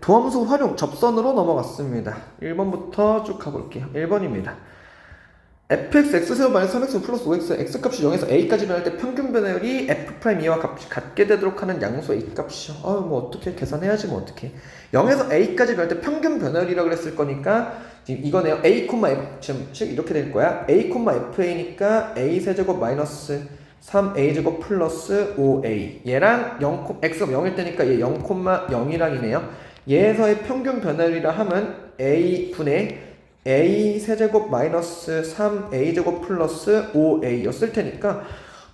도함수 활용 접선으로 넘어갔습니다. 1번부터 쭉 가볼게요. 1번입니다. fx, x세로 마이너스 3x 플러스 5x, x값이 0에서 a까지 변할 때 평균 변화율이 f 프라임 2와 값이 같게 되도록 하는 양수 a값이요. 아유 뭐 어떻게 계산해야지 뭐 어떻게. 0에서 a까지 변할 때 평균 변화율이라고 그랬을 거니까 지금 이거네요. a, f 지금 식 이렇게 될 거야. a, fa니까 a 세제곱 마이너스 3a 제곱 플러스 5a 얘랑 0, x가 0일 때니까 얘 0,0이랑이네요. 얘에서의 평균 변화율이라 하면 a 분의 a 세제곱 마이너스 3a 제곱 플러스 5a였을 테니까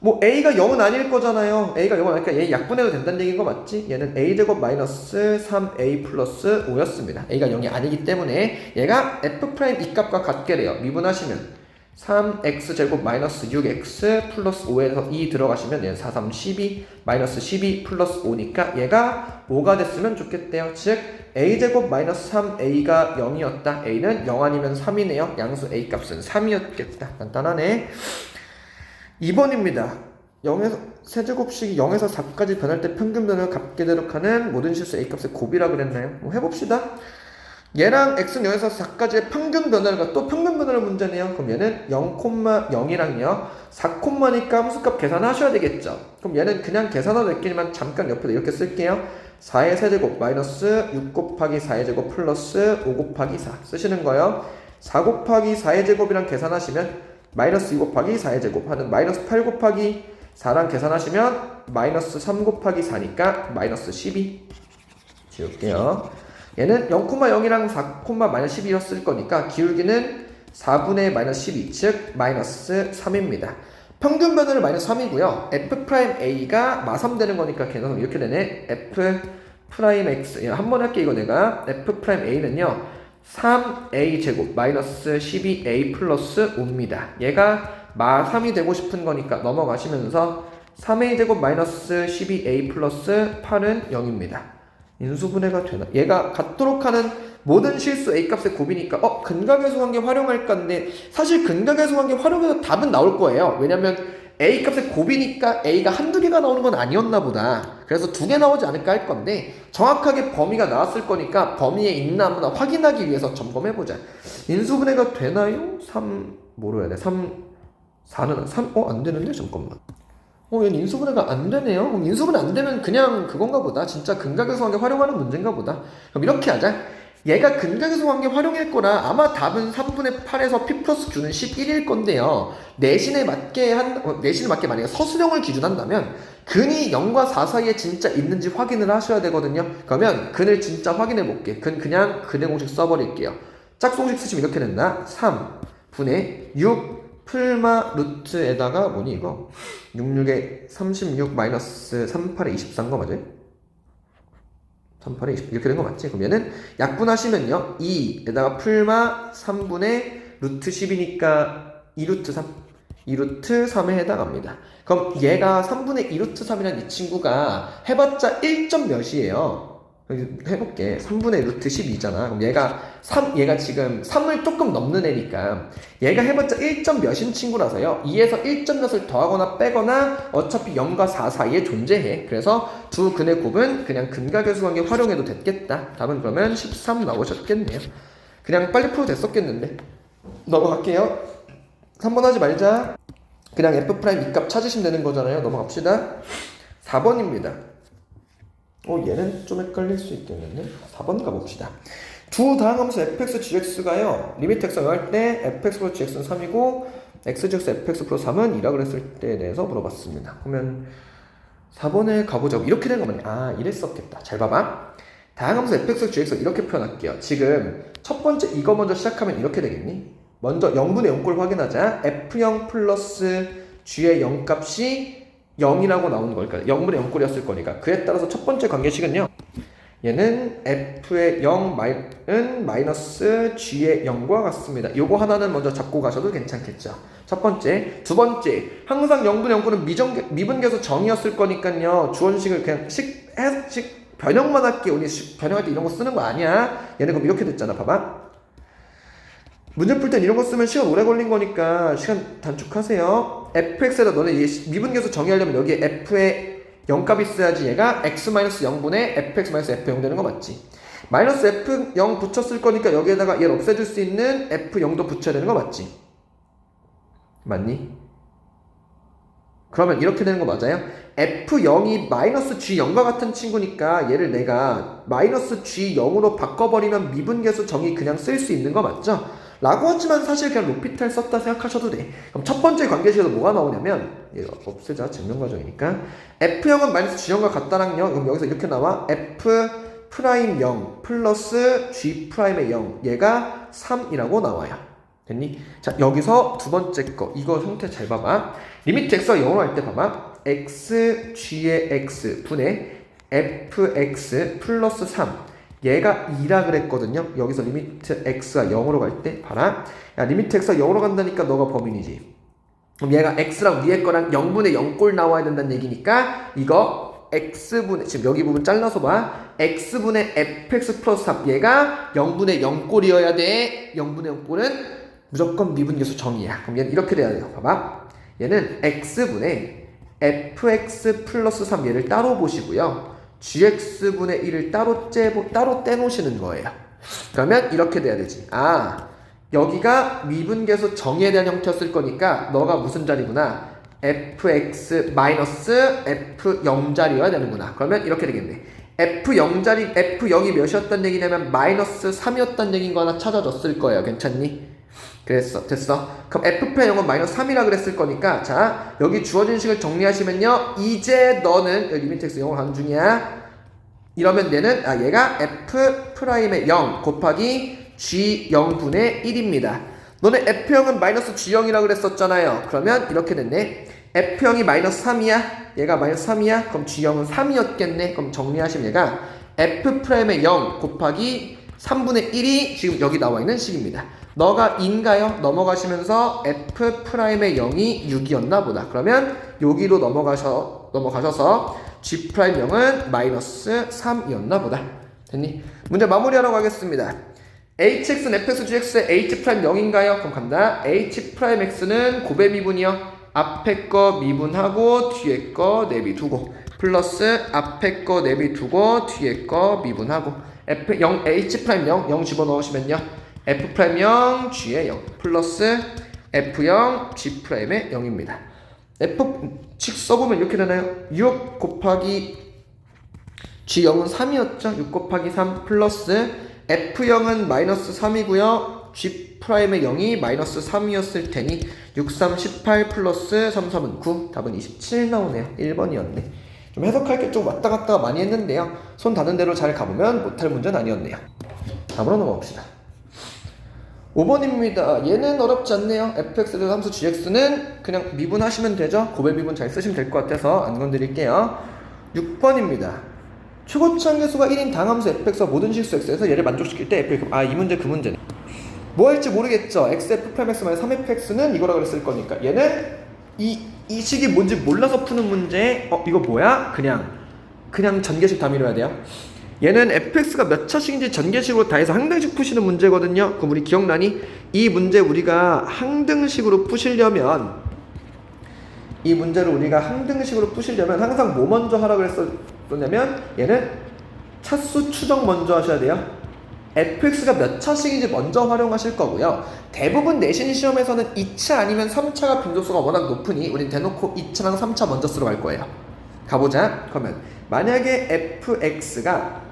뭐 a가 0은 아닐 거잖아요. a가 0은 아니니까 얘 약분해도 된다는 얘기인 거 맞지? 얘는 a 제곱 마이너스 3a 플러스 5였습니다. a가 0이 아니기 때문에 얘가 f 프라임 이 값과 같게 돼요. 미분하시면 3x 제곱 마이너스 6x 플러스 5에서 2 들어가시면 얘는 4, 3, 12 마이너스 12 플러스 5니까 얘가 5가 됐으면 좋겠대요. 즉 a 제곱 마이너스 3a가 0이었다. a는 0 아니면 3이네요. 양수 a 값은 3이었겠다. 간단하네. 2번입니다. 0에서 세제곱식이 0에서 4까지 변할 때 평균 변화를 값게 되도록 하는 모든 실수 a 값의 곱이라 그랬나요? 뭐 해봅시다. 얘랑 x는 0에서 4까지의 평균 변화를 또 평균 변화를 문제네요. 그럼 얘는 0,0이랑요. 4콤마니까 함수값 계산하셔야 되겠죠. 그럼 얘는 그냥 계산하도 됐겠지만 잠깐 옆에다 이렇게 쓸게요. 4의 세제곱 마이너스 6 곱하기 4의 제곱 플러스 5 곱하기 4 쓰시는 거예요. 4 곱하기 4의 제곱이랑 계산하시면 마이너스 2 곱하기 4의 제곱 하는 마이너스 8 곱하기 4랑 계산하시면 마이너스 3 곱하기 4니까 마이너스 12 지울게요. 얘는 0,0이랑 4, 마이너스 12였을 거니까 기울기는 4분의 마이너스 12, 즉 마이너스 3입니다. 평균 변화는 마이너스 3이고요. f 프라임 a가 마3 되는 거니까 걔는 이렇게 되네. f 프라임 x 한 번 할게 이거 내가 f 프라임 a는요. 3a 제곱 마이너스 12a 플러스 5입니다. 얘가 마3이 되고 싶은 거니까 넘어가시면서 3a 제곱 마이너스 12a 플러스 8은 0입니다. 인수분해가 되나? 얘가 같도록 하는 모든 실수 a 값의 곱이니까 어 근각계수 관계 활용할까인데 사실 근각계수 관계 활용해도 답은 나올 거예요. 왜냐면 a 값의 곱이니까 a가 한두 개가 나오는 건 아니었나 보다. 그래서 두 개 나오지 않을까 할 건데 정확하게 범위가 나왔을 거니까 범위에 있나 없나 확인하기 위해서 점검해 보자. 인수분해가 되나요? 3 뭐로 해야 돼? 3 4는 3 어 안 되는데 잠깐만. 어, 얘는 인수분해가 안 되네요. 그럼 인수분해 안 되면 그냥 그건가 보다. 진짜 근각에서 관계 활용하는 문제인가 보다. 그럼 이렇게 하자. 얘가 근각에서 관계 활용할 거라 아마 답은 3분의 8에서 p 플러스 q는 11일 건데요. 내신에 맞게 한, 어, 내신에 맞게 만약에 서술형을 기준한다면 근이 0과 4 사이에 진짜 있는지 확인을 하셔야 되거든요. 그러면 근을 진짜 확인해 볼게. 근 그냥 근의 공식 써버릴게요. 짝수공식 쓰시면 이렇게 된다. 3분의 6 풀마 루트에다가 뭐니 이거 66에 36 마이너스 38에 24인 거 맞아요? 38에 20 이렇게 된 거 맞지? 얘는 약분하시면요 2에다가 풀마 3분의 루트 10이니까 2루트 3 2루트 3에 해당합니다 그럼 얘가 3분의 2루트 3이란 이 친구가 해봤자 1점 몇이에요 해볼게. 3분의 루트 12잖아. 그럼 얘가 3, 얘가 지금 3을 조금 넘는 애니까 얘가 해봤자 1점 몇인 친구라서요. 2에서 1점 몇을 더하거나 빼거나 어차피 0과 4 사이에 존재해. 그래서 두 근의 곱은 그냥 근각계수 관계 활용해도 됐겠다. 답은 그러면 13 나오셨겠네요. 그냥 빨리 풀어도 됐었겠는데. 넘어갈게요. 3번 하지 말자. 그냥 f 프라임 이값 찾으시면 되는 거잖아요. 넘어갑시다. 4번입니다. 어, 얘는 좀 헷갈릴 수 있겠는데? 4번 가봅시다. 두 다항함수 fx, gx가요, 리미트 x가 할때 fx 플러스 gx는 3이고, x 즉 fx 플러스 3은 2라 그랬을 때에 대해서 물어봤습니다. 그러면 4번에 가보자고. 이렇게 된 거면, 아, 이랬었겠다. 잘 봐봐. 다항함수 fx, gx 이렇게 표현할게요. 지금 첫 번째 이거 먼저 시작하면 이렇게 되겠니? 먼저 0분의 0꼴 확인하자. f0 플러스 g의 0값이 0이라고 나오는 걸까? 0분의 0꼴이었을 거니까. 그에 따라서 첫 번째 관계식은요. 얘는 f의 0은 마이너스 g의 0과 같습니다. 요거 하나는 먼저 잡고 가셔도 괜찮겠죠. 첫 번째. 두 번째. 항상 0분의 0꼴은 미정, 미분계수 정이었을 거니까요. 주원식을 그냥 식, 해, 식, 변형만 할게. 우리 식, 변형할 때 이런 거 쓰는 거 아니야. 얘는 그럼 이렇게 됐잖아. 봐봐. 문제 풀 땐 이런 거 쓰면 시간 오래 걸린 거니까 시간 단축하세요. fx에다 너네 이 미분계수 정의하려면 여기에 f의 0값이 있어야지 얘가 x-0분의 fx-f0 되는 거 맞지? 마이너스 F0 붙였을 거니까 여기에다가 얘를 없애줄 수 있는 F0도 붙여야 되는 거 맞지? 맞니? 그러면 이렇게 되는 거 맞아요? F0이 마이너스 G0과 같은 친구니까 얘를 내가 마이너스 G0으로 바꿔버리면 미분계수 정의 그냥 쓸 수 있는 거 맞죠? 라고 하지만 사실 그냥 로피탈 썼다 생각하셔도 돼. 그럼 첫 번째 관계식에서 뭐가 나오냐면 이거 없애자 증명 과정이니까 F0은 마이너스 G0과 같다랑 0 그럼 여기서 이렇게 나와 F 프라임 0 플러스 G 프라임의 0 얘가 3이라고 나와요. 됐니? 자 여기서 두 번째 거 이거 형태 잘 봐봐. 리미트 x가 0으로 할 때 봐봐. x g의 x 분의 fx 플러스 3 얘가 2라 그랬거든요. 여기서 리미트 x가 0으로 갈 때 봐라. 야 리미트 x가 0으로 간다니까 너가 범인이지. 그럼 얘가 x랑 위에 거랑 0분의 0꼴 나와야 된다는 얘기니까 이거 x분의 지금 여기 부분 잘라서 봐. x분의 fx 플러스 3 얘가 0분의 0꼴이어야 돼. 0분의 0꼴은 무조건 미분계수 정의야. 그럼 얘는 이렇게 돼야 돼요. 봐봐. 얘는 x분의 fx 플러스 3 얘를 따로 보시고요. Gx분의 1을 따로 째 따로 떼놓으시는 거예요. 그러면 이렇게 돼야 되지. 아 여기가 미분계수 정의에 대한 형태였을 거니까 너가 무슨 자리구나. fx 마이너스 f0 자리여야 되는구나. 그러면 이렇게 되겠네. f0 자리 f0이 몇이었단 얘기냐면 마이너스 3이었단 얘기인 거 하나 찾아줬을 거예요. 괜찮니? 그랬어. 됐어? 그럼 f 프라임 0은 마이너스 3이라 그랬을 거니까 자 여기 주어진 식을 정리하시면요. 이제 너는 여기 리미트 x 0을 가는 중이야. 이러면 얘는 아 얘가 f 프라임의 0 곱하기 g 0분의 1입니다. 너네 f0은 마이너스 g0이라 그랬었잖아요. 그러면 이렇게 됐네. F0이 마이너스 3이야. 얘가 마이너스 3이야. 그럼 g0은 3이었겠네. 그럼 정리하시면 얘가 f 프라임의 0 곱하기 3분의 1이 지금 여기 나와 있는 식입니다 너가 인가요? 넘어가시면서 f 프라임의 0이 6이었나 보다. 그러면 여기로 넘어가셔 넘어가셔서 g 프라임 0은 마이너스 3이었나 보다. 됐니? 문제 마무리하러 가겠습니다. hx는 fx gx의 h 프라임 0인가요? 그럼 간다. h 프라임 x는 고배 미분이요. 앞에 거 미분하고 뒤에 거 내비두고 플러스 앞에 거 내비두고 뒤에 거 미분하고 f 0 h 프라임 0 0 집어넣으시면요. F 프라임 0 g의 0 플러스 f0 g 프라임의 0입니다. f 칙 써보면 이렇게 되나요? 6 곱하기 g0은 3이었죠? 6 곱하기 3 플러스 f0은 마이너스 3이고요. g 프라임의 0이 마이너스 3이었을 테니 6, 3, 18 플러스 3, 3은 9 답은 27 나오네요. 1번이었네. 좀 해석할 게 좀 왔다 갔다 많이 했는데요. 손 닿는 대로 잘 가보면 못할 문제는 아니었네요. 다음으로 넘어갑시다. 5번입니다. 얘는 어렵지 않네요. fx 대 함수 gx는 그냥 미분하시면 되죠. 고별 미분 잘 쓰시면 될 것 같아서 안 건드릴게요. 6번입니다. 최고차항 계수가 1인 당함수 fx와 모든 실수 x에서 얘를 만족시킬 때 f 아 이 문제 그 문제네. 뭐 할지 모르겠죠. xf 프라임 x 마이너스 3fx는 이거라 그랬을 거니까 얘는 이, 이 식이 뭔지 몰라서 푸는 문제 어 이거 뭐야? 그냥 그냥 전개식 다 미뤄야 돼요. 얘는 fx가 몇 차식인지 전개식으로 다 해서 항등식 푸시는 문제거든요. 그럼 우리 기억나니? 이 문제 우리가 항등식으로 푸시려면 이 문제를 우리가 항등식으로 푸시려면 항상 뭐 먼저 하라 그랬었냐면 얘는 차수 추정 먼저 하셔야 돼요. fx가 몇 차식인지 먼저 활용하실 거고요. 대부분 내신 시험에서는 2차 아니면 3차가 빈도수가 워낙 높으니 우린 대놓고 2차랑 3차 먼저 쓰러 갈 거예요. 가보자. 그러면 만약에 fx가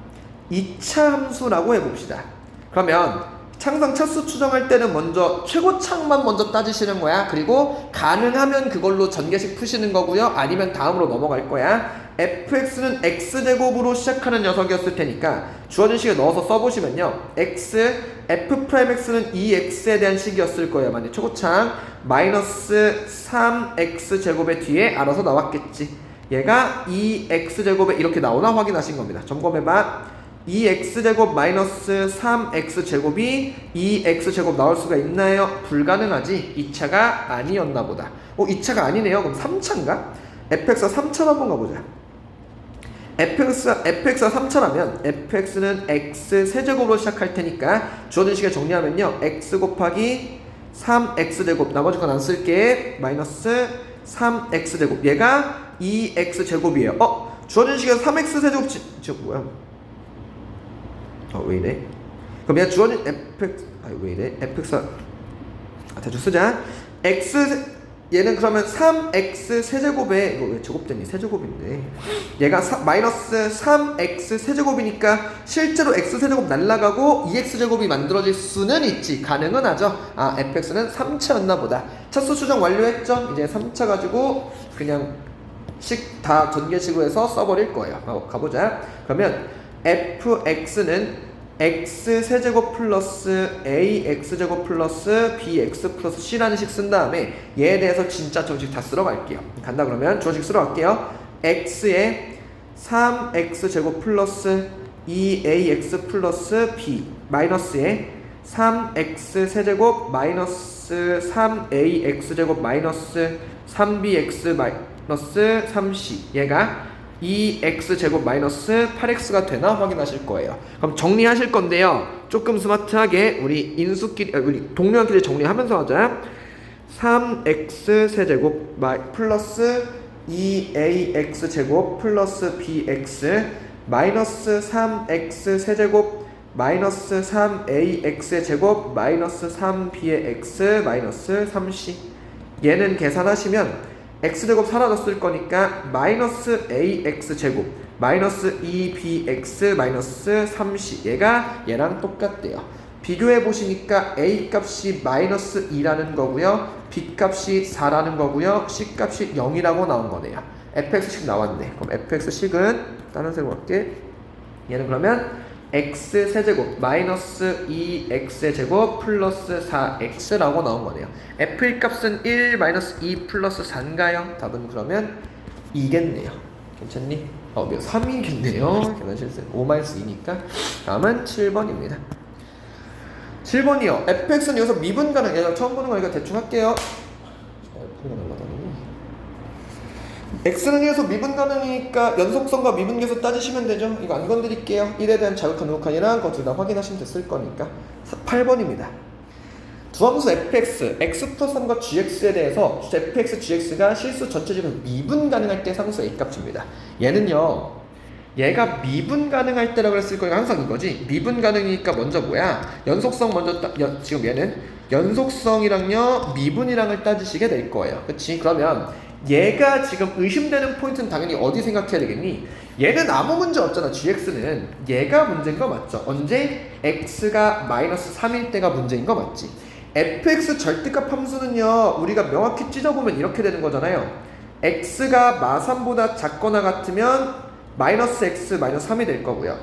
2차 함수라고 해봅시다. 그러면 창상 차수 추정할 때는 먼저 최고창만 먼저 따지시는 거야. 그리고 가능하면 그걸로 전개식 푸시는 거고요. 아니면 다음으로 넘어갈 거야. fx는 x제곱으로 시작하는 녀석이었을 테니까 주어진 식에 넣어서 써보시면요. x, f 프라임 x는 2x에 대한 식이었을 거예요. 만약 최고창 마이너스 3x 제곱의 뒤에 알아서 나왔겠지. 얘가 2x제곱에 이렇게 나오나 확인하신 겁니다. 점검해봐. 2x제곱 마이너스 3x제곱이 2x제곱 나올 수가 있나요? 불가능하지. 2차가 아니었나 보다. 어, 2차가 아니네요. 그럼 3차인가? fx가 3차로 한번 가보자. fx가, fx가 3차라면 fx는 x 세제곱으로 시작할 테니까 주어진 식에 정리하면요. x 곱하기 3x제곱 나머지 건 안 쓸게. 마이너스 3x제곱 얘가 2x제곱이에요. 어? 주어진 식에 3x 세제곱 지, 저 뭐야? 어, 왜 이래? 그럼 얘가 주어진 fx 아왜 이래? fx 아, 대충 쓰자. x 얘는 그러면 3x 세제곱에 이거 왜 제곱되니? 세제곱인데 얘가 사, 마이너스 3x 세제곱이니까 실제로 x 세제곱 날라가고 2x 제곱이 만들어질 수는 있지 가능은 하죠 아 fx는 3차였나 보다 차수 수정 완료했죠 이제 3차 가지고 그냥 식 다 전개식으로 써버릴 거예요 어, 가보자 그러면 fx는 x 세제곱 플러스 ax 제곱 플러스 bx 플러스 c라는 식 쓴 다음에 얘에 대해서 진짜 정식 다 쓸어 갈게요. 간다 그러면 주어식 쓸어 갈게요. x에 3x 제곱 플러스 2ax 플러스 b 마이너스에 3x 세제곱 마이너스 3ax 제곱 마이너스 3bx 마이너스 3c 얘가 2x 제곱 마이너스 8x가 되나 확인하실 거예요. 그럼 정리하실 건데요. 조금 스마트하게 우리 인수끼리 아, 우리 동료한끼리 정리하면서 하자. 3x 세제곱 플러스 2ax 제곱 플러스 bx 마이너스 3x 세제곱 마이너스 3ax 제곱 마이너스 3b의 x 마이너스 3c 얘는 계산하시면 x제곱 사라졌을 거니까 마이너스 ax 제곱 마이너스 2bx 마이너스 3c 얘가 얘랑 똑같대요. 비교해 보시니까 a 값이 마이너스 2라는 거고요. B 값이 4라는 거고요. C 값이 0이라고 나온 거네요. Fx식 나왔네. 그럼 fx식은 다른 색으로 할게. 얘는 그러면 x 세제곱 마이너스 2x 제곱 플러스 4x라고 나온 거네요. f의 값은 1 마이너스 2 플러스 4인가요? 답은 그러면 2겠네요. 괜찮니? 어, 몇 3이겠네요. 계산 실수. 5 마이너스 2니까 다음은 7번입니다. 7번이요. fx는 여기서 미분 가능. 얘가 처음 보는 거니까 대충 할게요. X는 1에서 미분 가능이니까 연속성과 미분계수 따지시면 되죠. 이거 안 건드릴게요. 1에 대한 자극한 우극한이랑 그거 둘 다 확인하시면 됐을 거니까. 8번입니다. 두함수 fx, x 플러스 3과 gx에 대해서 fx, gx가 실수 전체적으로 미분 가능할 때 상수 a 값입니다. 얘는요. 얘가 미분 가능할 때라고 그랬을 거니까 항상 이거지. 미분 가능이니까 먼저 뭐야? 연속성 먼저 따, 연, 지금 얘는 연속성이랑요 미분이랑을 따지시게 될 거예요. 그렇지? 그러면 얘가 지금 의심되는 포인트는 당연히 어디 생각해야 되겠니? 얘는 아무 문제 없잖아. gx는 얘가 문제인 거 맞죠? 언제 x가 마이너스 3일 때가 문제인 거 맞지? fx 절대값 함수는요 우리가 명확히 찢어보면 이렇게 되는 거잖아요. x가 마3보다 작거나 같으면 마이너스 x 마이너스 3이 될 거고요.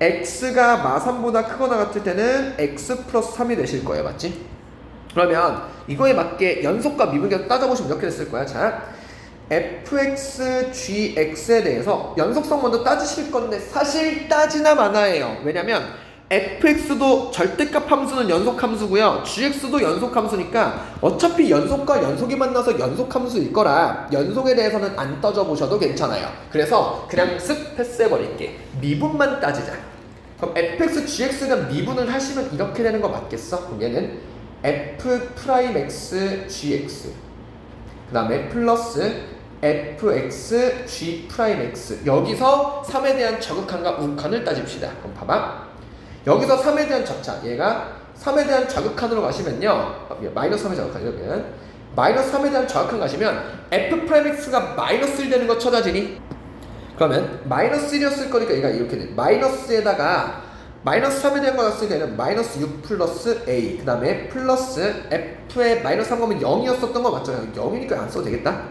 x가 마3보다 크거나 같을 때는 x 플러스 3이 되실 거예요. 맞지? 그러면 이거에 맞게 연속과 미분계수 따져보시면 이렇게 됐을 거야. 자, fx, gx에 대해서 연속성 먼저 따지실 건데 사실 따지나 마나예요. 왜냐면 fx도 절대값 함수는 연속 함수고요. gx도 연속 함수니까 어차피 연속과 연속이 만나서 연속 함수일 거라 연속에 대해서는 안 따져 보셔도 괜찮아요. 그래서 그냥 쓱 패스해 버릴게. 미분만 따지자. 그럼 fx, gx가 미분을 하시면 이렇게 되는 거 맞겠어? 그럼 얘는 f 프라임 x gx 그 다음에 플러스 fx g 프라임 x 여기서 3에 대한 저극한과 우극한을 따집시다. 그럼 봐봐. 여기서 3에 대한 적자 얘가 3에 대한 저극한으로 가시면요. 어, 마이너스 3의 저극한 이러면 마이너스 3에 대한 저극한 가시면 f 프라임 x가 마이너스 1 되는 거 찾아지니? 그러면 마이너스 1이었을 거니까 얘가 이렇게 돼. 마이너스에다가 마이너스 3에 대한 거 났으니까 얘는 마이너스 6 플러스 a 그 다음에 플러스 f에 마이너스 3 거면 0이었었던 거 맞죠? 0이니까 안 써도 되겠다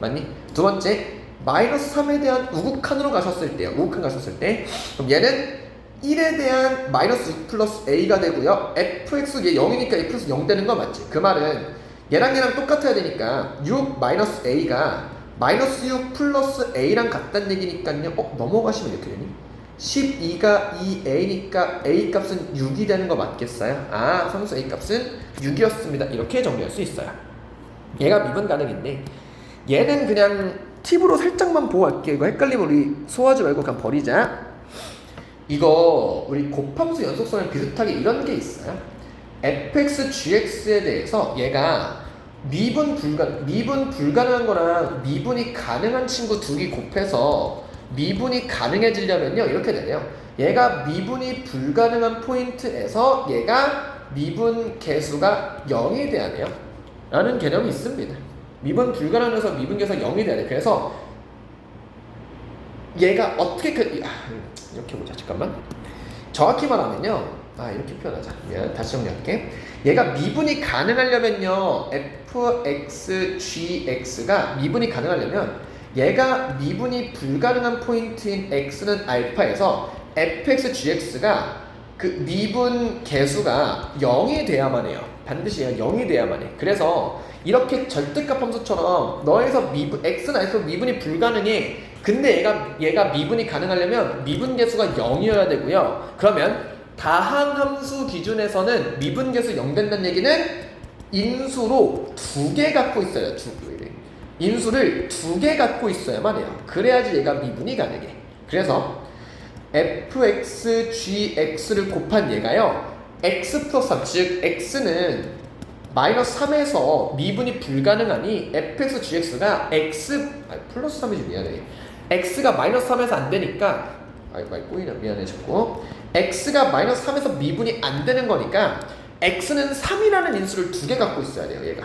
맞니? 두 번째 마이너스 3에 대한 우극한으로 가셨을 때요 우극한 가셨을 때 그럼 얘는 1에 대한 마이너스 6 플러스 a가 되고요 fx 얘 0이니까 a 플러스 0 되는 거 맞지? 그 말은 얘랑 얘랑 똑같아야 되니까 6 마이너스 a가 마이너스 6 플러스 a랑 같다는 얘기니까요 어? 넘어가시면 이렇게 되니? 12가 2a니까 a 값은 6이 되는 거 맞겠어요? 아 상수 a 값은 6이었습니다. 이렇게 정리할 수 있어요. 얘가 미분 가능인데 얘는 그냥 팁으로 살짝만 보고 갈게요 이거 헷갈리면 우리 소화하지 말고 그냥 버리자. 이거 우리 곱함수 연속성에 비슷하게 이런 게 있어요. Fx, gx에 대해서 얘가 미분 불가 미분 불가능한 거랑 미분이 가능한 친구 두 개 곱해서 미분이 가능해지려면요 이렇게 되네요 얘가 미분이 불가능한 포인트에서 얘가 미분 개수가 0이 돼야 돼요. 라는 개념이 있습니다. 미분 불가능해서 미분 개수가 0이 돼야 돼. 그래서 얘가 어떻게 그 아, 이렇게 보자. 잠깐만. 정확히 말하면요. 아 이렇게 표현하자. 미안, 다시 정리할게. 얘가 미분이 가능하려면요. fxgx가 미분이 가능하려면 얘가 미분이 불가능한 포인트인 x는 알파에서 fxgx가 그 미분 개수가 0이 돼야만 해요. 반드시 얘가 0이 돼야만 해. 그래서 이렇게 절대값 함수처럼 너에서 미분 x는 알파 미분이 불가능해. 근데 얘가 얘가 미분이 가능하려면 미분 개수가 0이어야 되고요. 그러면 다항 함수 기준에서는 미분 개수 0 된다는 얘기는 인수로 두 개 갖고 있어요. 두 개. 인수를 두 개 갖고 있어야만 해요. 그래야지 얘가 미분이 가능해. 그래서 fxgx를 곱한 얘가요. x 플러스 3, 즉 x는 마이너스 3에서 미분이 불가능하니 fxgx가 x 아 플러스 3이지 미안해. x가 마이너스 3에서 안 되니까 아이 꼬이나 미안해 자꾸 x가 마이너스 3에서 미분이 안 되는 거니까 x는 3이라는 인수를 두 개 갖고 있어야 돼요 얘가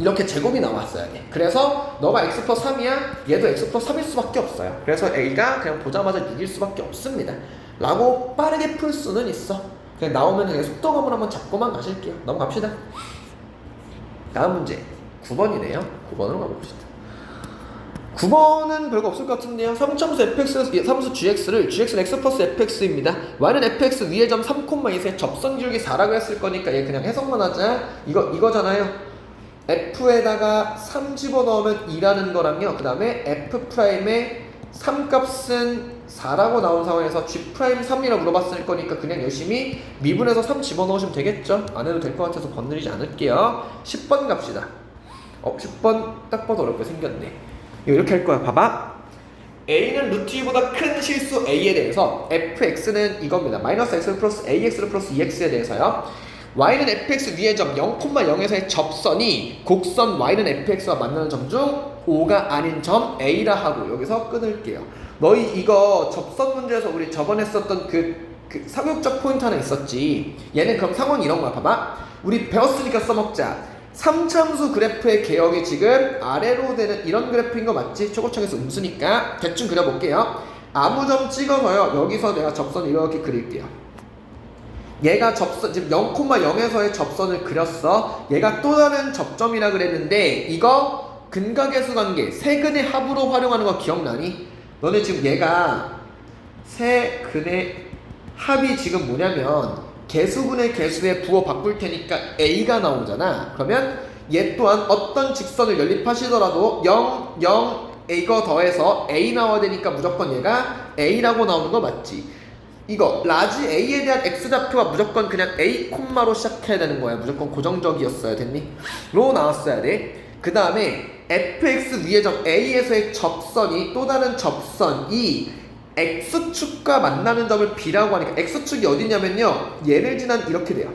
이렇게 제곱이 나왔어야 돼 그래서 너가 x 플러스 3이야? 얘도 x 플러스 3일 수밖에 없어요. 그래서 a가 그냥 보자마자 6일 수밖에 없습니다. 라고 빠르게 풀 수는 있어. 그냥 나오면 그냥 속도감을 한번 잡고만 가실게요. 넘어갑시다. 다음 문제. 9번이네요. 9번으로 가봅시다. 9번은 별거 없을 것 같은데요. 3점수 fx, 3수 gx를 gx는 x 플러스 fx입니다. y는 fx 위의 점 3,2에 접선 기울기 4라고 했을 거니까 얘 그냥 해석만 하자. 이거 이거잖아요. F에다가 3 집어넣으면 2라는 거랑요. 그 다음에 f 프라임의 3값은 4라고 나온 상황에서 g 프라임 3이라고 물어봤을 거니까 그냥 열심히 미분해서 3 집어넣으시면 되겠죠. 안 해도 될 것 같아서 건드리지 않을게요. 10번 갑시다. 어, 10번 딱 봐도 어렵게 생겼네. 이렇게 할 거야. 봐봐. a는 루트 2보다 큰 실수 a에 대해서 fx는 이겁니다. 마이너스 x 플러스 ax를 플러스 2x에 대해서요. Y는 fx 위의 점 0,0에서의 접선이 곡선 y는 fx와 만나는 점 중 5가 아닌 점 a라 하고 여기서 끊을게요. 너희 이거 접선 문제에서 우리 저번에 썼던 그, 그 사교육적 포인트 하나 있었지. 얘는 그럼 상황이 이런 거야. 봐봐. 우리 배웠으니까 써먹자. 3참수 그래프의 개혁이 지금 아래로 되는 이런 그래프인 거 맞지? 초고청에서 음수니까 대충 그려볼게요. 아무 점 찍어서요. 여기서 내가 접선 이렇게 그릴게요. 얘가 접선 지금 0,0에서의 접선을 그렸어. 얘가 또 다른 접점이라 그랬는데 이거 근각계수 관계 세근의 합으로 활용하는 거 기억나니? 너네 지금 얘가 세근의 합이 지금 뭐냐면 개수분의 개수에 부호 바꿀 테니까 a가 나오잖아. 그러면 얘 또한 어떤 직선을 연립하시더라도 0, 0, 이거 더해서 a 나와야 되니까 무조건 얘가 a라고 나오는 거 맞지? 이거 라지 a에 대한 x 좌표가 무조건 그냥 a 콤마로 시작해야 되는 거야. 무조건 고정적이었어야 됐니? 로 나왔어야 돼. 그 다음에 fx 위의 점 a에서의 접선이 또 다른 접선 이 x축과 만나는 점을 b라고 하니까 x축이 어디냐면요. 얘를 지난 이렇게 돼요.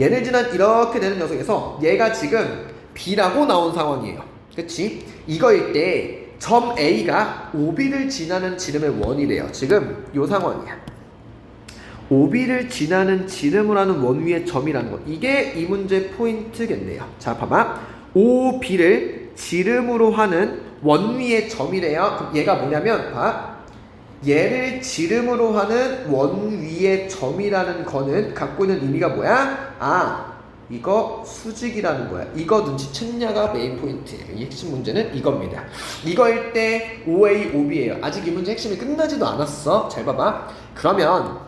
얘를 지난 이렇게 되는 녀석에서 얘가 지금 b라고 나온 상황이에요. 그치? 이거일 때 점 a가 OB를 지나는 지름의 원이래요. 지금 요 상황이야. OB를 지나는 지름을 하는 원 위의 점이라는 거. 이게 이 문제 포인트겠네요. 자, 봐봐. OB를 지름으로 하는 원 위의 점이래요. 그럼 얘가 뭐냐면, 봐. 얘를 지름으로 하는 원 위의 점이라는 거는 갖고 있는 의미가 뭐야? 아, 이거 수직이라는 거야. 이거 눈치챘냐가 메인 포인트예요. 이 핵심 문제는 이겁니다. 이거일 때 OA, OB예요. 아직 이 문제 핵심이 끝나지도 않았어. 잘 봐봐. 그러면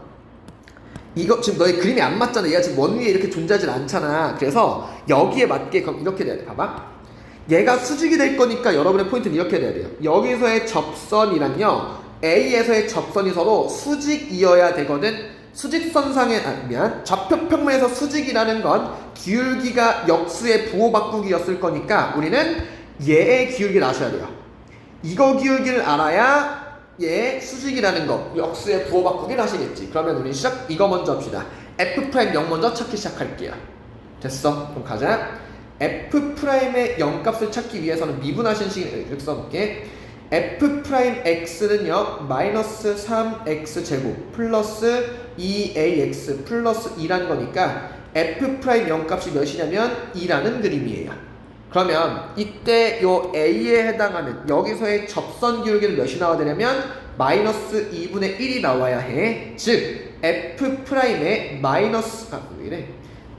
이거 지금 너의 그림이 안 맞잖아. 얘가 지금 원 위에 이렇게 존재하지 않잖아. 그래서 여기에 맞게 그럼 이렇게 돼야 돼. 봐봐. 얘가 수직이 될 거니까 여러분의 포인트는 이렇게 돼야 돼요. 여기서의 접선이란요. A에서의 접선이 서로 수직이어야 되거든. 수직선상의 아, 미안 좌표평면에서 수직이라는 건 기울기가 역수의 부호 바꾸기였을 거니까 우리는 얘의 기울기를 아셔야 돼요. 이거 기울기를 알아야 얘 수직이라는 거 역수의 부호 바꾸기를 하시겠지. 그러면 우리 시작 이거 먼저 합시다. f 프라임 0 먼저 찾기 시작할게요. 됐어? 그럼 가자. f 프라임의 0 값을 찾기 위해서는 미분하신 식을 이렇게 써볼게. f 프라임 x는요 마이너스 3x 제곱 플러스 2ax 플러스 2라는 거니까 f 프라임 0 값이 몇이냐면 2라는 그림이에요. 그러면 이때 요 a에 해당하는 여기서의 접선 기울기는 몇이 나와야 되냐면 마이너스 2분의 1이 나와야 해. 즉 f 프라임의 마이너스 아왜 이래?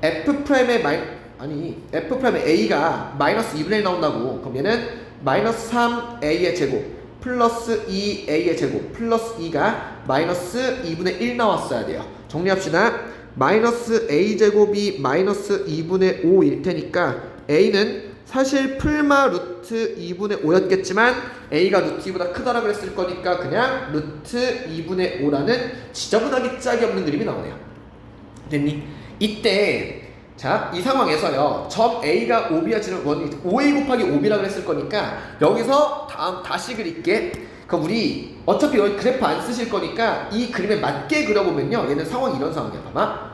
f 프라임의 마이 아니 f 프라임의 a가 마이너스 2분의 1 나온다고. 그럼 얘는 마이너스 3a의 제곱 플러스 2a의 제곱 플러스 2가 마이너스 2분의 1 나왔어야 돼요. 정리합시다. 마이너스 a 제곱이 마이너스 2분의 5일 테니까 a는 사실 풀마 루트 2분의 5였겠지만 a가 루트 2보다 크다라고 했을 거니까 그냥 루트 2분의 5라는 지저분하기 짝이 없는 그림이 나오네요. 됐니? 이때 자, 이 상황에서요. 점 A가 5B야 지금 원 5A 곱하기 5B라고 했을 거니까 여기서 다음 다시 그릴게. 그럼 우리 어차피 여기 그래프 안 쓰실 거니까 이 그림에 맞게 그려보면요. 얘는 상황이 이런 상황이야. 봐봐.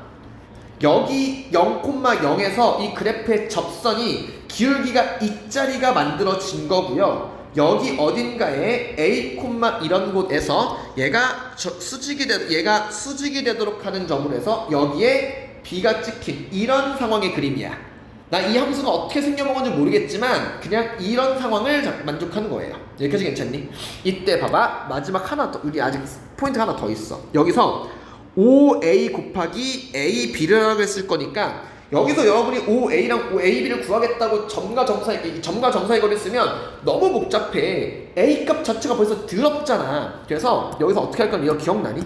여기 0,0에서 이 그래프의 접선이 기울기가 이 자리가 만들어진 거고요. 여기 어딘가에 A, 이런 곳에서 얘가 저- 수직이 되, 얘가 수직이 되도록 하는 점으로 해서 여기에 B가 찍힌 이런 상황의 그림이야. 나 이 함수가 어떻게 생겨먹은지 모르겠지만 그냥 이런 상황을 자- 만족하는 거예요. 여기까지 괜찮니? 이때 봐봐 마지막 하나 더 우리 아직 포인트 하나 더 있어. 여기서 5a 곱하기 a b라고 했을 거니까 여기서 여러분이 5a랑 5ab를 구하겠다고 점과 점사의 이 점과 점사의 거리를 쓰면 너무 복잡해. a 값 자체가 벌써 더럽잖아. 그래서 여기서 어떻게 할 거면 이거 기억나니?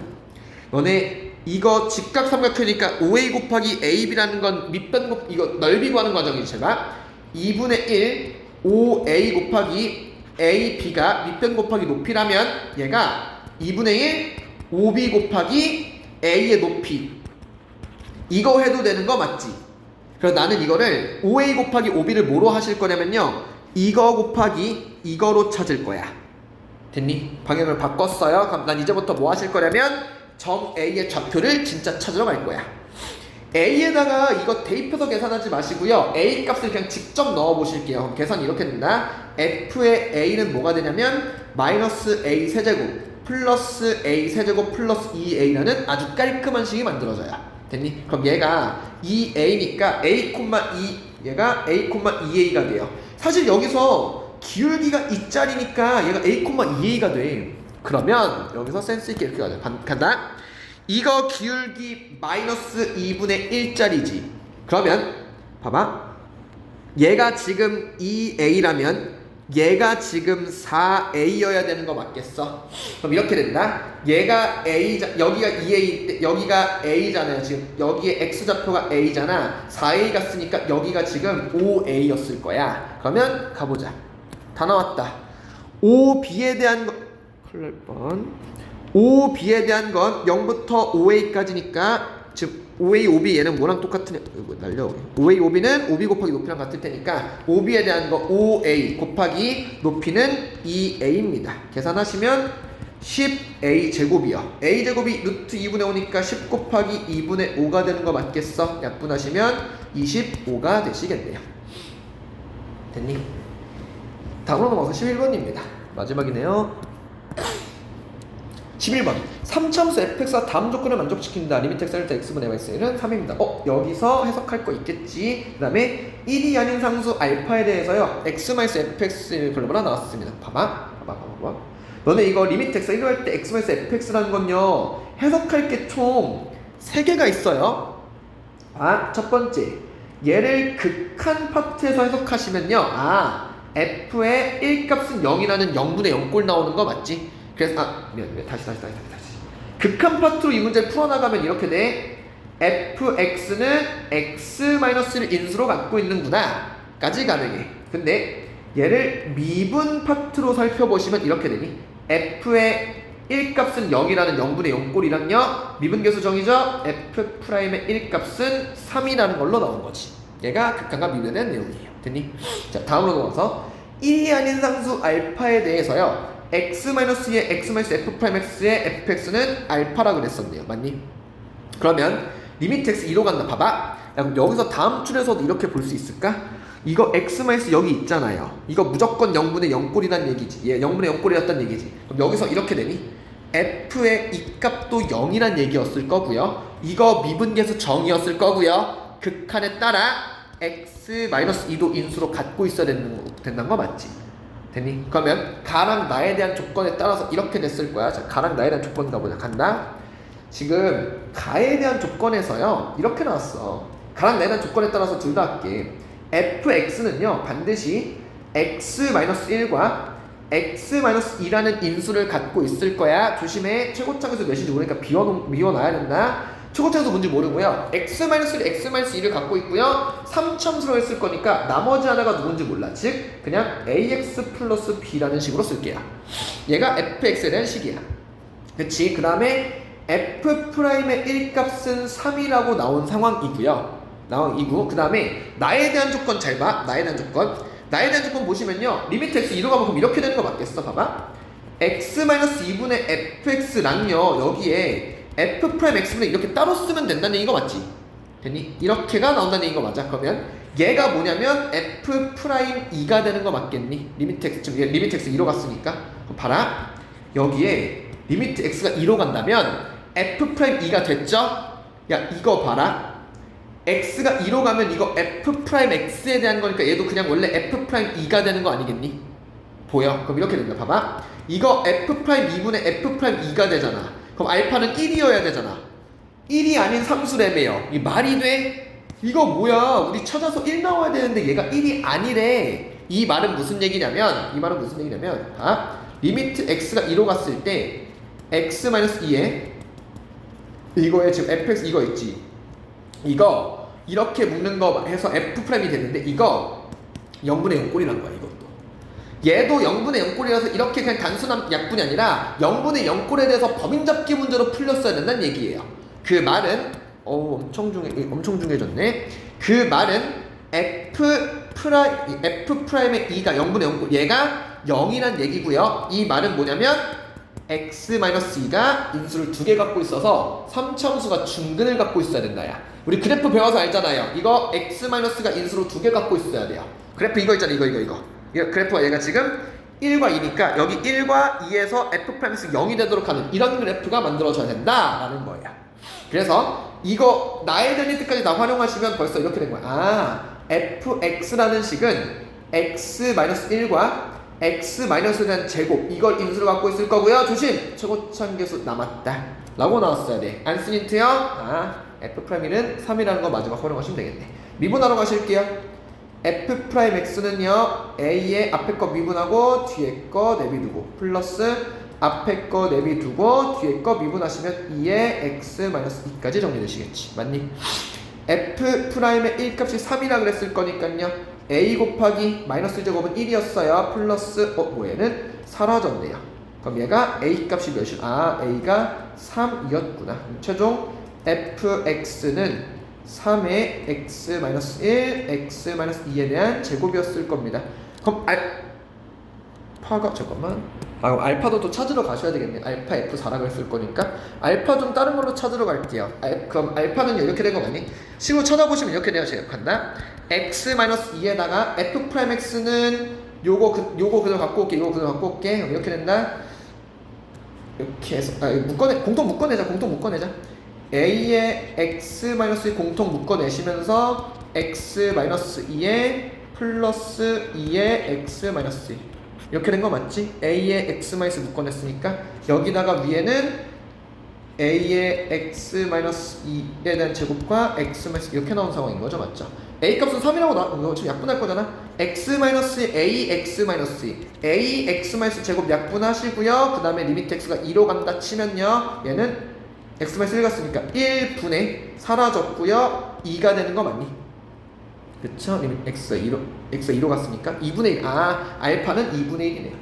너네 이거 직각 삼각형이니까 5a 곱하기 ab라는 건 밑변 곱 이거 넓이 구하는 과정이지 제가 2분의 1 5a 곱하기 ab가 밑변 곱하기 높이라면 얘가 2분의 1 5b 곱하기 a의 높이 이거 해도 되는 거 맞지? 그래서 나는 이거를 5a 곱하기 5b를 뭐로 하실 거냐면요 이거 곱하기 이거로 찾을 거야 됐니? 방향을 바꿨어요. 그럼 난 이제부터 뭐 하실 거냐면 점 A의 좌표를 진짜 찾으러 갈 거야. A에다가 이거 대입해서 계산하지 마시고요. A 값을 그냥 직접 넣어 보실게요. 계산이 이렇게 된다. F의 A는 뭐가 되냐면 마이너스 A 세제곱 플러스 A 세제곱 플러스 2A라는 아주 깔끔한 식이 만들어져요. 됐니? 그럼 얘가 2A니까 A, 2 얘가 A, 2A가 돼요. 사실 여기서 기울기가 이 짤이니까 얘가 A, 2A가 돼. 그러면 여기서 센스 있게 이렇게 가자. 반- 간다. 이거 기울기 마이너스 2분의 1짜리지. 그러면 봐봐. 얘가 지금 2A라면 얘가 지금 4A여야 되는 거 맞겠어? 그럼 이렇게 된다. 얘가 A 자 여기가 2A 여기가 A잖아요. 지금 여기에 X 좌표가 A잖아. 4A가 쓰니까 여기가 지금 5A였을 거야. 그러면 가보자. 다 나왔다. 5B에 대한 거 큰일 날 뻔. 5B에 대한 건 0부터 5A까지니까 즉 5A, 5B 얘는 뭐랑 똑같은 애- 이거 날려 5A, 5B는 5B 곱하기 높이랑 같을 테니까 5B에 대한 거 5A 곱하기 높이는 2A입니다. 계산하시면 10A 제곱이요. A 제곱이 루트 2분의 5니까 10 곱하기 2분의 5가 되는 거 맞겠어? 약분하시면 25가 되시겠네요. 됐니? 다음으로 넘어가서 11번입니다. 마지막이네요. 11번. 3참수 fx가 다음 조건을 만족시킨다. 리미트 x를 때 x분의 y는 3입니다. 어 여기서 해석할 거 있겠지? 그 다음에 1이 아닌 상수 알파에 대해서요. x-fx 글로벌 나왔습니다. 봐봐. 봐봐 봐봐 봐봐. 너네 이거 리미트 x 1로 할 때 x-fx라는 건요. 해석할 게 총 3개가 있어요. 아, 첫 번째. 얘를 극한 파트에서 해석하시면요. 아, f의 1값은 0이라는 0분의 0꼴 나오는 거 맞지? 그래서, 아, 미안, 미안. 다시, 다시, 다시, 다시, 다시. 극한 파트로 이 문제를 풀어나가면 이렇게 돼. fx는 x-를 인수로 갖고 있는구나. 까지 가능해. 근데 얘를 미분 파트로 살펴보시면 이렇게 되니. f의 1값은 0이라는 0분의 0꼴이랑요 미분계수 정의죠 f'의 1값은 3이라는 걸로 나온 거지 얘가 극한과 미분에 대한 내용이에요 됐니? 자 다음으로 넘어가서 1이 아닌 상수 알파에 대해서요 x-의 x-f'x의 fx는 알파라 그랬었네요 맞니? 그러면 리미트 x 2로 간다 봐봐 야, 그럼 여기서 다음 줄에서도 이렇게 볼 수 있을까? 이거 x-마이너스 여기 있잖아요. 이거 무조건 0분의 0꼴이란 얘기지. 예, 0분의 0꼴이었단 얘기지. 그럼 여기서 이렇게 되니? f의 이 값도 0이란 얘기였을 거고요. 이거 미분계수 정이었을 거고요. 극한에 따라 x-2도 인수로 갖고 있어야 된다는 거 맞지? 됐니? 그러면 가랑 나에 대한 조건에 따라서 이렇게 됐을 거야. 자, 가랑 나에 대한 조건 가보자. 간다. 지금 가에 대한 조건에서요. 이렇게 나왔어. 가랑 나에 대한 조건에 따라서 둘 다 할게. fx는요. 반드시 x-1과 x-2라는 인수를 갖고 있을 거야. 조심해. 최고창에서 몇인지 모르니까 비워, 비워놔야 된다. 최고창에서 뭔지 모르고요. x-1, x-2를 갖고 있고요. 3첨수로 했을 거니까 나머지 하나가 누군지 몰라. 즉 그냥 ax 플러스 b라는 식으로 쓸게요. 얘가 fx에 대한 식이야. 그치? 그 다음에 f'의 1값은 3이라고 나온 상황이고요. 상황이고 그 다음에 나에 대한 조건 잘 봐. 나에 대한 조건. 나에 대한 조건 보시면요. 리미트 x 2로 가면 그럼 이렇게 되는 거 맞겠어? 봐봐. x-2분의 fx랑요. 여기에 f'x분의 이렇게 따로 쓰면 된다는 얘기가 맞지? 됐니? 이렇게가 나온다는 얘기가 맞아. 그러면 얘가 뭐냐면 f'2가 되는 거 맞겠니? 리미트 x 지금 얘 리미트 x 2로 갔으니까 그럼 봐라. 여기에 리미트 x가 2로 간다면 f'2가 됐죠? 야 이거 봐라. x가 2로 가면 이거 f'x에 대한 거니까 얘도 그냥 원래 f'2가 되는 거 아니겠니? 보여? 그럼 이렇게 된다. 봐봐. 이거 f'2분의 f'2가 되잖아. 그럼 알파는 1이어야 되잖아. 1이 아닌 상수래매요. 이 말이 돼? 이거 뭐야? 우리 찾아서 1 나와야 되는데 얘가 1이 아니래. 이 말은 무슨 얘기냐면 이 말은 무슨 얘기냐면 아 리미트 x가 2로 갔을 때 x-2에 이거에 지금 fx 이거 있지. 이거 이렇게 묶는 거 해서 f'이 됐는데 이거 0분의 0 꼴이란 거야 이것도 얘도 0분의 0꼴이라서 이렇게 그냥 단순한 약분이 아니라 0분의 0꼴에 대해서 범인 잡기 문제로 풀렸어야 된다는 얘기예요. 그 말은 어 엄청 중해 엄청 중해졌네. 그 말은 f 프라임 f 프라임의 2가 0분의 0꼴 얘가 0이란 얘기고요. 이 말은 뭐냐면 x-2가 인수를 두 개 갖고 있어서 3참수가 중근을 갖고 있어야 된다 야. 우리 그래프 배워서 알잖아요. 이거 x-가 인수로 두 개 갖고 있어야 돼요. 그래프 이거 있잖아. 이거 이거 이거 그래프가 얘가 지금 1과 2니까 여기 1과 2에서 f 프라임스 0이 되도록 하는 이런 그래프가 만들어져야 된다라는 거예요. 그래서 이거 나의 델리트까지 다 활용하시면 벌써 이렇게 된 거야. 아 fx라는 식은 x-1과 x-에 대한 제곱 이걸 인수로 갖고 있을 거고요. 조심! 최고참 계수 남았다. 라고 나왔어야 돼안 쓴 힌트요 아 f'1은 3이라는 거 마지막 활용하시면 되겠네. 미분하러 가실게요 f'x는요 a의 앞에 거 미분하고 뒤에 거 내비두고 플러스 앞에 거 내비두고 뒤에 거 미분하시면 2의 x-2까지 정리되시겠지 맞니? f'의 1 값이 3이라 그랬을 거니까요 a 곱하기 마이너스 제곱은 1이었어요. 플러스 어 뭐얘는 사라졌네요. 그럼 얘가 a 값이 몇이? 아 a가 3이었구나. 최종 fx는 3의 x 마이너스 1, x 마이너스 2에 대한 제곱이었을 겁니다. 그럼 알파가 잠깐만. 아 그럼 알파도 또 찾으러 가셔야 되겠네. 알파 f4라 그랬을 거니까 알파 좀 다른 걸로 찾으러 갈게요. 알, 그럼 알파는 이렇게 된거 맞니? 식으로 찾아보시면 이렇게 되어 간다. x-2에다가 f'x는 요거 그, 요거 그대로 갖고 올게 요거 그대로 갖고 올게 이렇게 된다 이렇게 해서 아 묶어내 공통 묶어내자 공통 묶어내자 a의 x-2 공통 묶어내시면서 x-2에 플러스 2의 x-2 이렇게 된 거 맞지? a의 x- 묶어냈으니까 여기다가 위에는 a의 x-2에 대한 제곱과 x- 이렇게 나온 상황인 거죠 맞죠? a 값은 3이라고 나, 어, 지금 약분할 거잖아. x a x a x 제곱 약분하시고요. 그 다음에 리미트 x가 2로 간다 치면요. 얘는 x 1 갔으니까 1분의 사라졌고요. 2가 되는 거 맞니? 그쵸? x가 2로, x가 2로 갔으니까 2분의 1. 아, 알파는 2분의 1이네요.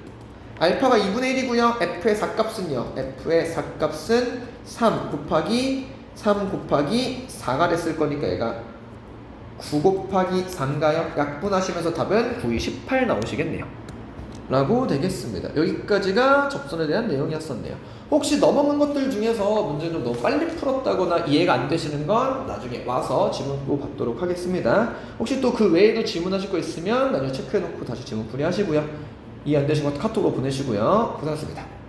알파가 2분의 1이고요. f의 4값은요. f의 4값은 3 곱하기 3 곱하기 4가 됐을 거니까 얘가 9 곱하기 4인가요? 약분하시면서 답은 9이 18 나오시겠네요. 라고 되겠습니다. 여기까지가 접선에 대한 내용이었었네요. 혹시 넘어간 것들 중에서 문제를 좀 너무 빨리 풀었다거나 이해가 안 되시는 건 나중에 와서 질문도 받도록 하겠습니다. 혹시 또 그 외에도 질문하실 거 있으면 나중에 체크해놓고 다시 질문 풀이하시고요. 이해 안 되신 것도 카톡으로 보내시고요. 고생하셨습니다.